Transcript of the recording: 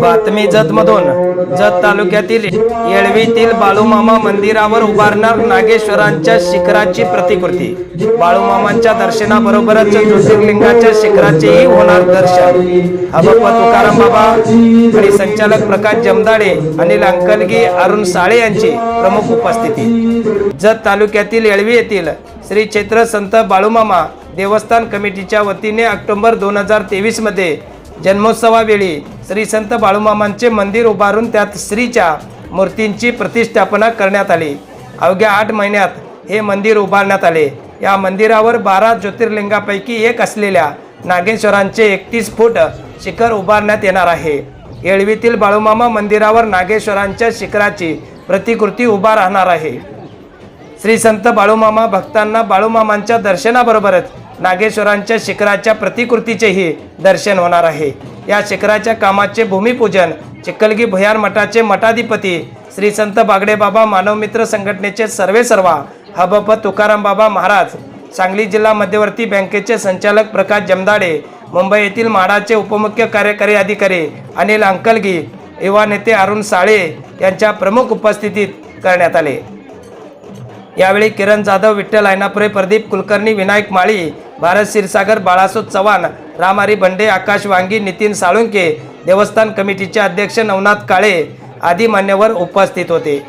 बातमी जतमधून जत तालुक्यातील येळवीतील बाळूमामा मंदिरावर उभारणार नागेश्वरांच्या शिखराची प्रतिकृती. बाळूमामांच्या दर्शनाबरोबरच ज्योतिर्लिंगाच्या शिखराचेही होणार दर्शन. अबप्पा तुकाराम बाबा आणि संचालक प्रकाश जमदाडे अनिल अंकलगी अरुण साळे यांची प्रमुख उपस्थिती. जत तालुक्यातील येळवी येथील श्री क्षेत्र संत बाळूमामा देवस्थान कमिटीच्या वतीने ऑक्टोबर दोन हजार तेवीसमध्ये जन्मोत्सवावेळी श्री संत बाळूमामांचे मंदिर उभारून त्यात श्रीच्या मूर्तींची प्रतिष्ठापना करण्यात आली. अवघ्या आठ महिन्यात हे मंदिर उभारण्यात आले. या मंदिरावर बारा ज्योतिर्लिंगापैकी एक असलेल्या नागेश्वरांचे एकतीस फूट शिखर उभारण्यात येणार आहे. येळवीतील बाळूमामा मंदिरावर नागेश्वरांच्या शिखराची प्रतिकृती उभा राहणार आहे. श्री संत बाळूमामा भक्तांना बाळूमामांच्या दर्शनाबरोबरच नागेश्वरांच्या शिखराच्या प्रतिकृतीचेही दर्शन होणार आहे. या शिखराच्या कामाचे भूमिपूजन चिखलगी भुयार मठाचे मठाधिपती श्री संत बागडे बाबा मानवमित्र संघटनेचे सर्वे सर्वा हबप तुकाराम बाबा महाराज सांगली जिल्हा मध्यवर्ती बँकेचे संचालक प्रकाश जमदाडे मुंबई येथील म्हाडाचे उपमुख्य कार्यकारी अधिकारी अनिल अंकलगी युवा नेते अरुण साळे यांच्या प्रमुख उपस्थितीत करण्यात आले. यावेळी किरण जाधव विठ्ठल ऐनापुरे प्रदीप कुलकर्णी विनायक माळी भारत क्षीरसागर बाळासोद चव्हाण रामारी भंडे आकाश वांगी नितीन साळुंके देवस्थान कमिटीचे अध्यक्ष नवनाथ काळे आदी मान्यवर उपस्थित होते.